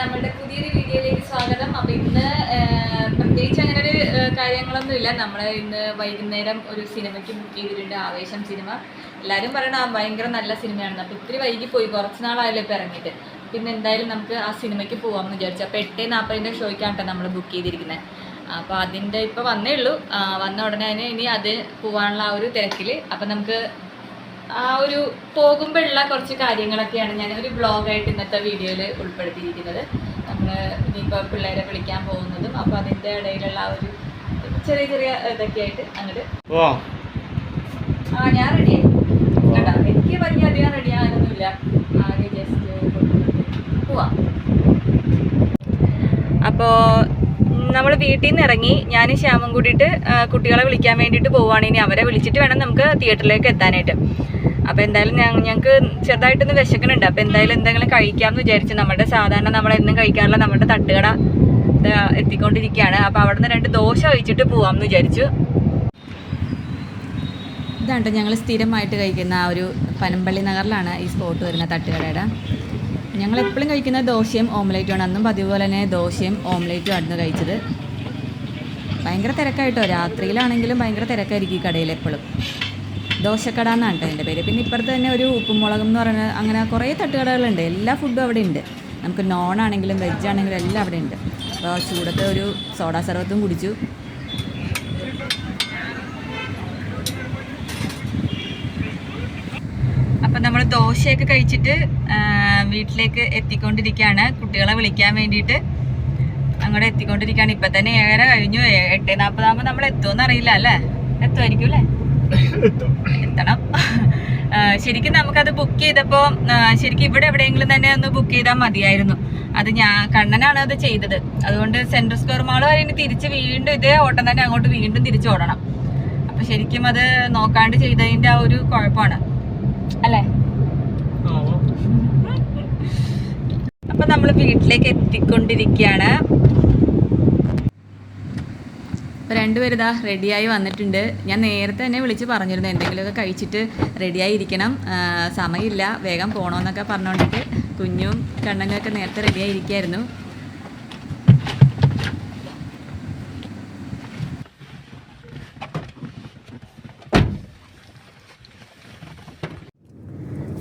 നമ്മളുടെ പുതിയൊരു വീഡിയോയിലേക്ക് സ്വാഗതം. അപ്പം ഇന്ന് പ്രത്യേകിച്ച് അങ്ങനെ ഒരു കാര്യങ്ങളൊന്നുമില്ല നമ്മൾ ഇന്ന് വൈകുന്നേരം ഒരു സിനിമയ്ക്ക് ബുക്ക് ചെയ്തിട്ടുണ്ട്. ആവേശം സിനിമ. എല്ലാവരും പറയണം ഭയങ്കര നല്ല സിനിമയാണെന്ന് അപ്പോൾ ഇത്തിരി വൈകി പോയി. കുറച്ച് നാളായാലും ഇപ്പം ഇറങ്ങിയിട്ട്. പിന്നെ എന്തായാലും നമുക്ക് ആ സിനിമയ്ക്ക് പോകാമെന്ന് വിചാരിച്ചു. അപ്പോൾ എട്ട് നാൽപ്പതിന്റെ ഷോയ്ക്കാണ് നമ്മൾ ബുക്ക് ചെയ്തിരിക്കുന്നത് അപ്പോൾ അതിന്റെ ഇപ്പോൾ വന്നേ ഉള്ളൂ. വന്ന ഉടനെ തന്നെ ഇനി അത് പോകാനുള്ള ആ ഒരു തിരക്കിൽ അപ്പം നമുക്ക് ആ ഒരു പോകുമ്പോഴുള്ള കുറച്ച് കാര്യങ്ങളൊക്കെയാണ് ഞാൻ ഒരു ബ്ലോഗായിട്ട് ഇന്നത്തെ വീഡിയോയിൽ ഉൾപ്പെടുത്തിയിരിക്കുന്നത്. നമ്മൾ ഇനിയിപ്പോൾ പിള്ളേരെ വിളിക്കാൻ പോകുന്നതും അപ്പോൾ അതിന്റെ ഇടയിലുള്ള ആ ഒരു ചെറിയ ചെറിയ ഇതൊക്കെ ആയിട്ട് അങ്ങോട്ട് ഓ ആ ഞാൻ റെഡിയായി കേട്ടോ. എനിക്ക് വലിയ അധികം റെഡി ആകാനൊന്നുമില്ല. ആകെ ജസ്റ്റ് പോവാം. അപ്പോൾ നമ്മൾ വീട്ടിൽ നിന്ന് ഇറങ്ങി ഞാൻ ശ്യാമും കൂടിയിട്ട് കുട്ടികളെ വിളിക്കാൻ വേണ്ടിയിട്ട് പോവുകയാണ് ഇനി അവരെ വിളിച്ചിട്ട് വേണം നമുക്ക് തിയേറ്ററിലേക്ക് എത്താനായിട്ട്. അപ്പോൾ എന്തായാലും ഞങ്ങ ഞങ്ങൾക്ക് ചെറുതായിട്ടൊന്ന് വിശക്കണുണ്ട് അപ്പോൾ എന്തായാലും എന്തെങ്കിലും കഴിക്കാമെന്ന് വിചാരിച്ച് നമ്മുടെ സാധാരണ നമ്മളെന്നും കഴിക്കാറുള്ള നമ്മുടെ തട്ടുകട എത്തിക്കൊണ്ടിരിക്കുകയാണ്. അപ്പോൾ അവിടെ നിന്ന് രണ്ട് ദോശ കഴിച്ചിട്ട് പോവാമെന്ന് വിചാരിച്ചു. ഇതാണ് ഞങ്ങൾ സ്ഥിരമായിട്ട് കഴിക്കുന്ന ആ ഒരു പനമ്പള്ളി നഗറിലാണ് ഈ സ്പോട്ട് വരുന്ന തട്ടുകടയുടെ. ഞങ്ങൾ എപ്പോഴും കഴിക്കുന്ന ദോശയും ഓംലേറ്റുമാണ്. അന്നും പതിവ് തന്നെ ദോശയും ഓംലേറ്റും ആയിരുന്നു കഴിച്ചത്. ഭയങ്കര തിരക്കായിട്ടോ? രാത്രിയിലാണെങ്കിലും ഭയങ്കര തിരക്കായിരിക്കും ഈ കടയിൽ എപ്പോഴും. ദോശക്കട എന്നാണ് കേട്ടോ എന്റെ പേര്. പിന്നെ ഇപ്പുറത്ത് തന്നെ ഒരു ഉപ്പുമുളകം എന്ന് പറയുന്നത് അങ്ങനെ കുറേ തട്ടുകടകളുണ്ട്. എല്ലാ ഫുഡും അവിടെ ഉണ്ട്. നമുക്ക് നോൺ ആണെങ്കിലും വെജ് ആണെങ്കിലും എല്ലാം അവിടെ ഉണ്ട്. അപ്പോൾ ചൂടത്തെ ഒരു സോഡാ സർവത്തും കുടിച്ചു. അപ്പം നമ്മൾ ദോശയൊക്കെ കഴിച്ചിട്ട് വീട്ടിലേക്ക് എത്തിക്കൊണ്ടിരിക്കുകയാണ്. കുട്ടികളെ വിളിക്കാൻ വേണ്ടിയിട്ട് അങ്ങോട്ട് എത്തിക്കൊണ്ടിരിക്കുകയാണ്. ഇപ്പം തന്നെ ഏറെ കഴിഞ്ഞു. എട്ട് നാൽപ്പതാകുമ്പോൾ നമ്മൾ എത്തുമെന്ന് അറിയില്ല അല്ലേ? എത്തുമായിരിക്കും അല്ലേ? എത്തണം. ശരിക്കും നമുക്കത് ബുക്ക് ചെയ്തപ്പോൾ ശരിക്കും ഇവിടെ എവിടെയെങ്കിലും തന്നെ ഒന്ന് ബുക്ക് ചെയ്താൽ മതിയായിരുന്നു. അത് ഞാൻ കണ്ണനാണ് അത് ചെയ്തത്. അതുകൊണ്ട് സെൻട്രൽ സ്ക്വയർ മാൾ വരെ ഇനി തിരിച്ച് വീണ്ടും ഇതേ ഓട്ടം തന്നെ അങ്ങോട്ട് വീണ്ടും തിരിച്ചോടണം ഓടണം. അപ്പൊ ശരിക്കും അത് നോക്കാണ്ട് ചെയ്തതിന്റെ ആ ഒരു കുഴപ്പമാണ് അല്ലേ അപ്പൊ നമ്മൾ വീട്ടിലേക്ക് എത്തിക്കൊണ്ടിരിക്കുകയാണ്. അപ്പോൾ രണ്ടുപേരും ഇതാ റെഡിയായി വന്നിട്ടുണ്ട്. ഞാൻ നേരത്തെ തന്നെ വിളിച്ച് പറഞ്ഞിരുന്നു എന്തെങ്കിലുമൊക്കെ കഴിച്ചിട്ട് റെഡിയായി ഇരിക്കണം ആ, സമയമില്ല. വേഗം പോകണമെന്നൊക്കെ പറഞ്ഞുകൊണ്ടിട്ട് കുഞ്ഞും കണ്ണനും ഒക്കെ നേരത്തെ റെഡിയായി ഇരിക്കുകയായിരുന്നു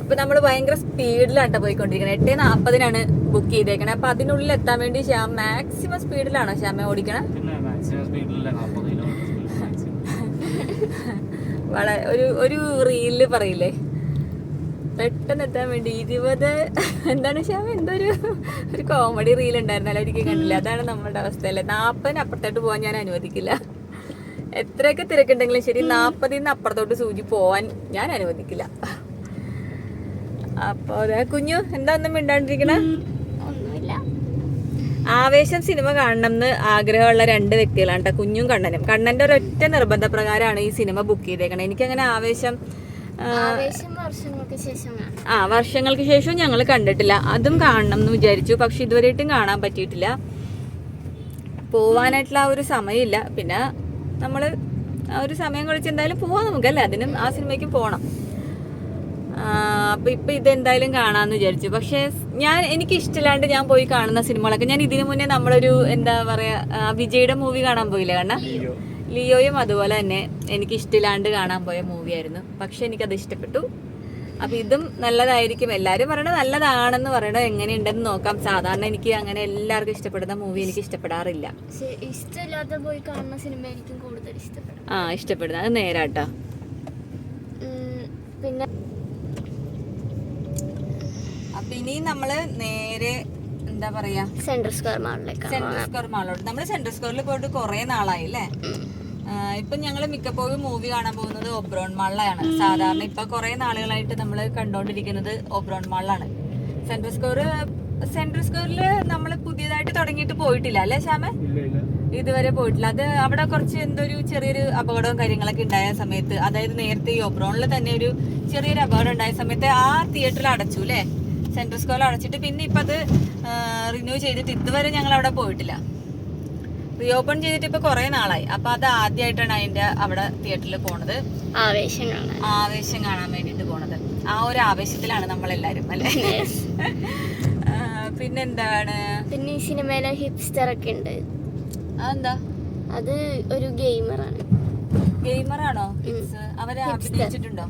അപ്പൊ നമ്മൾ ഭയങ്കര സ്പീഡിലാട്ടോ പോയിക്കൊണ്ടിരിക്കുന്നത് എട്ട് നാൽപ്പതിനാണ് ബുക്ക് ചെയ്തേക്കണേ. അപ്പൊ അതിനുള്ളിൽ എത്താൻ വേണ്ടി ശ്യാം മാക്സിമം സ്പീഡിലാണോ ശ്യാമ ഓടിക്കണം. വളരെ ഒരു ഒരു റീലിൽ പറയില്ലേ? പെട്ടെന്ന് എത്താൻ വേണ്ടി ഇരുപത് എന്താണ് ശ്യാമ? എന്തൊരു ഒരു ഒരു കോമഡി റീൽ ഉണ്ടായിരുന്നല്ലോ ഒരിക്കലും കണ്ടില്ല? അതാണ് നമ്മുടെ അവസ്ഥ അല്ലേ നാൽപ്പതിന് അപ്പുറത്തോട്ട് പോകാൻ ഞാൻ അനുവദിക്കില്ല. എത്രയൊക്കെ തിരക്കുണ്ടെങ്കിലും ശരി നാൽപ്പതിൽ നിന്ന് അപ്പുറത്തോട്ട് സൂചി പോവാൻ ഞാൻ അനുവദിക്കില്ല. അപ്പൊ കുഞ്ഞു എന്താ ഒന്നും മിണ്ടാണ്ടിരിക്കണ? ആവേശം സിനിമ കാണണം എന്ന് ആഗ്രഹമുള്ള രണ്ട് വ്യക്തികളാണ് കേട്ടോ കുഞ്ഞും കണ്ണനും. കണ്ണന്റെ ഒരൊറ്റ നിർബന്ധപ്രകാരമാണ് ഈ സിനിമ ബുക്ക് ചെയ്തേക്കണത് എനിക്കങ്ങനെ ആവേശം ആ വർഷങ്ങൾക്ക് ശേഷം ഞങ്ങൾ കണ്ടിട്ടില്ല. അതും കാണണം എന്ന് വിചാരിച്ചു. പക്ഷെ ഇതുവരെയായിട്ടും കാണാൻ പറ്റിയിട്ടില്ല. പോവാനായിട്ടുള്ള ആ ഒരു സമയമില്ല. പിന്നെ നമ്മൾ ആ ഒരു സമയം കുറിച്ച് എന്തായാലും പോവാം നമുക്കല്ലേ? അതിനും ആ സിനിമയ്ക്കും പോകണം അപ്പൊ ഇപ്പൊ ഇതെന്തായാലും കാണാന്ന് വിചാരിച്ചു. പക്ഷെ ഞാൻ എനിക്ക് ഇഷ്ടമില്ലാണ്ട് ഞാൻ പോയി കാണുന്ന സിനിമകളൊക്കെ ഞാൻ ഇതിനു മുന്നേ നമ്മളൊരു എന്താ പറയാ വിജയുടെ മൂവി കാണാൻ പോയില്ല കാരണം ലിയോയും അതുപോലെ തന്നെ എനിക്ക് ഇഷ്ടമില്ലാണ്ട് കാണാൻ പോയ മൂവിയായിരുന്നു പക്ഷെ എനിക്കത് ഇഷ്ടപ്പെട്ടു. അപ്പൊ ഇതും നല്ലതായിരിക്കും. എല്ലാരും പറയണത് നല്ലതാണെന്ന് പറയണത് എങ്ങനെയുണ്ടെന്ന് നോക്കാം. സാധാരണ എനിക്ക് അങ്ങനെ എല്ലാവർക്കും ഇഷ്ടപ്പെടുന്ന മൂവി എനിക്ക് ഇഷ്ടപ്പെടാറില്ല. ഇഷ്ടമില്ലാതെ പോയി കാണുന്ന സിനിമ എനിക്കും കൂടുതൽ ഇഷ്ടപ്പെടും. ആ ഇഷ്ടപ്പെടുന്നത് അത് നേരാട്ടോ. പിന്നെ അപ്പൊ ഇനി നമ്മൾ നേരെ എന്താ പറയാ? സെൻട്രൽ സ്ക്വയർ മാളിലേക്ക് സെൻട്രൽ സ്ക്വയർ മാളിലോട്ട് നമ്മൾ സെൻട്രൽ സ്ക്വയറിൽ പോയിട്ട് കുറെ നാളായി അല്ലേ ഇപ്പൊ ഞങ്ങൾ മിക്കപ്പോഴും മൂവി കാണാൻ പോകുന്നത് ഒബ്രോൺ മാളിലാണ് സാധാരണ ഇപ്പൊ കുറെ നാളുകളായിട്ട് നമ്മൾ കണ്ടോണ്ടിരിക്കുന്നത് ഒബ്രോൺ മാളിലാണ് സെൻട്രൽ സ്ക്വയർ സെൻട്രൽ സ്ക്വയറിൽ നമ്മൾ പുതിയതായിട്ട് തുടങ്ങിയിട്ട് പോയിട്ടില്ല അല്ലേ ശ്യാമ? ഇല്ല ഇല്ല. ഇതുവരെ പോയിട്ടില്ല. അത് അവിടെ കുറച്ച് എന്തൊരു ഒരു ചെറിയൊരു അപകടവും കാര്യങ്ങളൊക്കെ ഉണ്ടായ സമയത്ത് അതായത് നേരത്തെ ഈ ഒബ്രോണിൽ തന്നെ ഒരു ചെറിയൊരു അപകടം ഉണ്ടായ സമയത്ത് ആ തിയേറ്ററിൽ അടച്ചു അല്ലേ സെൻട്രൽ സ്കൂൾ അടച്ചിട്ട് പിന്നെ ഇപ്പം അത് റിന്യൂ ചെയ്തിട്ട് ഇതുവരെ ഞങ്ങൾ അവിടെ പോയിട്ടില്ല. റീ ഓപ്പൺ ചെയ്തിട്ട് ഇപ്പൊ കുറെ നാളായി. അപ്പൊ അത് ആദ്യമായിട്ടാണ് അതിന്റെ അവിടെ തിയേറ്ററിൽ പോണത്. ആവേശം കാണാൻ. ആവേശം കാണാൻ വേണ്ടിട്ട് പോണത്. ആ ഒരു ആവേശത്തിലാണ് നമ്മളെല്ലാരും എല്ലാരും അല്ലേ പിന്നെ പിന്നെന്താണ്? പിന്നെ ഈ സിനിമയിലെ ഹിപ്സ്റ്റർ ഒക്കെ ഉണ്ട്. അതെന്താ? അത് ഒരു ഗെയിമറാണ് ഗെയിമറാണോ അവരെ. അഭിനയിച്ചിട്ടുണ്ടോ?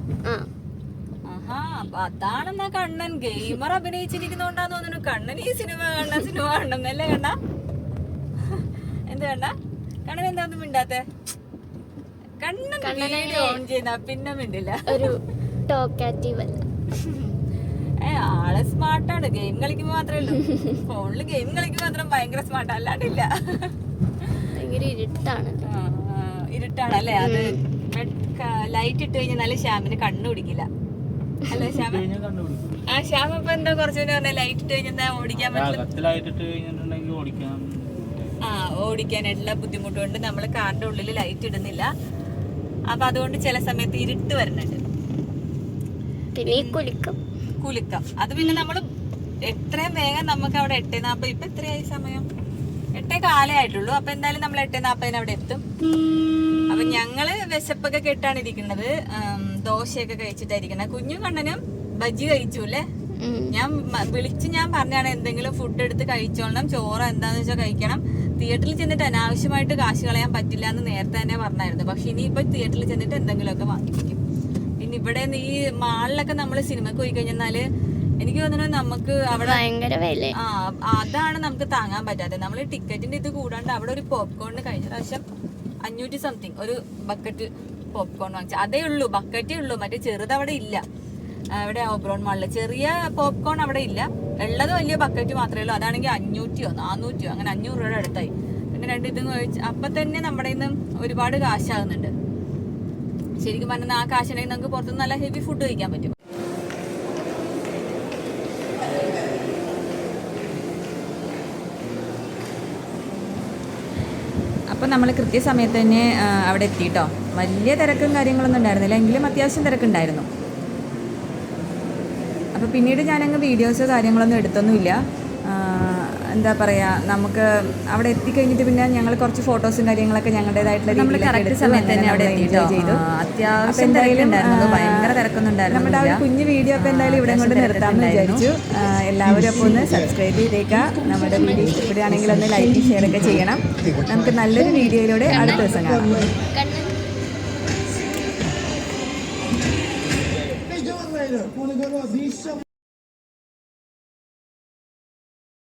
ആ അതാണെന്നാ കണ്ണൻ. ഗെയിമർ അഭിനയിച്ചിരിക്കുന്നോണ്ടാന്ന് തോന്നുന്നു. കണ്ണൻ ഈ സിനിമ കണ്ണ സിനിമ കണ്ണം അല്ലേ കണ്ണ? എന്ത് കണ്ട കണ്ണൻ എന്താന്ന് മിണ്ടാത്തെ? കണ്ണൻ വീഡിയോ ഓൺ ചെയ്യുന്ന പിന്നെ മിണ്ടില്ല. ഒരു ടോക്കാറ്റീവ് അല്ല. ഏ ആൾ സ്മാർട്ടാണ്. ഗെയിം കളിക്കുമ്പോ മാത്രമേ ഉള്ളൂ. ഫോണിൽ ഗെയിം കളിക്കുമ്പോ മാത്രം ഭയങ്കര സ്മാർട്ട്. അല്ലാണ്ടില്ല. ഭയങ്കര ഇരുട്ടാണ്. ഇരുട്ടാണ് അല്ലേ? അത് ലൈറ്റ് ഇട്ട് കഴിഞ്ഞാൽ ശ്യാമിന് കണ്ണു പിടിക്കില്ല. അല്ലേ ശ്യാമ. ആ ശ്യാം ഇപ്പൊ എന്താ കുറച്ചു പറഞ്ഞ ലൈറ്റ് ഇട്ട് കഴിഞ്ഞാൽ ഓടിക്കാൻ പറ്റില്ല ആ ഓടിക്കാനായിട്ടുള്ള ബുദ്ധിമുട്ടുകൊണ്ട് നമ്മൾ കാറിന്റെ ഉള്ളിൽ ലൈറ്റ് ഇടുന്നില്ല. അപ്പൊ അതുകൊണ്ട് ചില സമയത്ത് ഇരുട്ട് വരുന്നുണ്ട്. പിന്നെ കുലുക്കം. കുലുക്കം. അത് പിന്നെ നമ്മൾ എത്രയും വേഗം നമുക്ക് അവിടെ എട്ടേ നാപ്പത് ഇപ്പൊ എത്രയായി സമയം? എട്ടേ കാലേ ആയിട്ടുള്ളൂ. അപ്പൊ എന്തായാലും നമ്മൾ എട്ടേ നാപ്പതിന് അവിടെ എത്തും. അപ്പൊ ഞങ്ങൾ വിശപ്പൊക്കെ കെട്ടാണ് ഇരിക്കുന്നത്. ഉം, ദോശയൊക്കെ കഴിച്ചിട്ടായിരിക്കണേ. കുഞ്ഞു കണ്ണനും ബജ്ജി കഴിച്ചു അല്ലേ ഞാൻ വിളിച്ച് ഞാൻ പറഞ്ഞാണ് എന്തെങ്കിലും ഫുഡ് എടുത്ത് കഴിച്ചോളണം ചോറ് എന്താന്ന് വെച്ചാൽ കഴിക്കണം. തിയേറ്ററിൽ ചെന്നിട്ട് അനാവശ്യമായിട്ട് കാശ് കളയാൻ പറ്റില്ല എന്ന് നേരത്തെ തന്നെ പറഞ്ഞായിരുന്നു. പക്ഷെ ഇനിയിപ്പോ തിയേറ്ററിൽ ചെന്നിട്ട് എന്തെങ്കിലുമൊക്കെ വാങ്ങിപ്പിക്കും. പിന്നെ ഇവിടെ ഈ മാളിലൊക്കെ നമ്മൾ സിനിമക്ക് പോയി കഴിഞ്ഞാൽ എനിക്ക് തോന്നുന്നു നമുക്ക് അവിടെ ആ അതാണ് നമുക്ക് താങ്ങാൻ പറ്റാത്തത്. നമ്മൾ ടിക്കറ്റിന്റെ ഇത് കൂടാണ്ട് അവിടെ ഒരു പോപ്കോണിന് കഴിഞ്ഞ പ്രാവശ്യം അഞ്ഞൂറ്റി സംതിങ് ഒരു ബക്കറ്റ് പോപ്കോൺ വാങ്ങിച്ചു. അതേ ഉള്ളൂ ബക്കറ്റേ ഉള്ളൂ മറ്റേ ചെറുത് അവിടെ ഇല്ല. അവിടെ ഓബ്രോൺ മാളിൽ ചെറിയ പോപ്കോൺ അവിടെ ഇല്ല. ഉള്ളത് വലിയ ബക്കറ്റ് മാത്രമേ ഉള്ളൂ. അതാണെങ്കിൽ അഞ്ഞൂറ്റിയോ നാനൂറ്റിയോ അങ്ങനെ അഞ്ഞൂറ് രൂപയുടെ അടുത്തായി. പിന്നെ രണ്ട് ഇതും കഴിച്ച് അപ്പൊ തന്നെ നമ്മുടെ ഇന്ന് ഒരുപാട് കാശാകുന്നുണ്ട് ശരിക്കും പറഞ്ഞാൽ ആ കാശുണ്ടെങ്കിൽ നമുക്ക് പുറത്തുനിന്ന് നല്ല ഹെവി ഫുഡ് കഴിക്കാൻ പറ്റും. അപ്പോൾ നമ്മൾ കൃത്യസമയത്ത് തന്നെ അവിടെ എത്തിയിട്ടോ വലിയ തിരക്കും കാര്യങ്ങളൊന്നും ഉണ്ടായിരുന്നില്ല. എങ്കിലും അത്യാവശ്യം തിരക്കുണ്ടായിരുന്നു. അപ്പോൾ പിന്നീട് ഞാനങ്ങ് വീഡിയോസോ കാര്യങ്ങളൊന്നും എടുത്തൊന്നുമില്ല. എന്താ പറയാ നമുക്ക് അവിടെ എത്തിക്കഴിഞ്ഞിട്ട് പിന്നെ ഞങ്ങൾ കുറച്ച് ഫോട്ടോസും കാര്യങ്ങളൊക്കെ ഞങ്ങളുടേതായിട്ടുള്ള നമ്മൾ സമയത്ത് തന്നെ അവിടെ എത്തിയിട്ടോ. ചെയ്തു. ആ, അത്യാവശ്യം തിരക്കുണ്ടായിരുന്നു. ഭയങ്കര തിരക്കൊന്നും. നമ്മുടെ ആ ഒരു കുഞ്ഞു വീഡിയോ അപ്പോൾ എന്തായാലും ഇവിടെ കൊണ്ട് നിർത്താമെന്ന് വിചാരിച്ചു. എല്ലാവരും അപ്പോൾ ഒന്ന് സബ്സ്ക്രൈബ് ചെയ്തേക്കുക നമ്മുടെ വീഡിയോ ഇഷ്ടപ്പെടുകയാണെങ്കിൽ ഒന്ന് ലൈക്ക് ഷെയർ ഒക്കെ ചെയ്യണം. നമുക്ക് നല്ലൊരു വീഡിയോയിലൂടെ അടുത്ത ദിവസം കാണാം.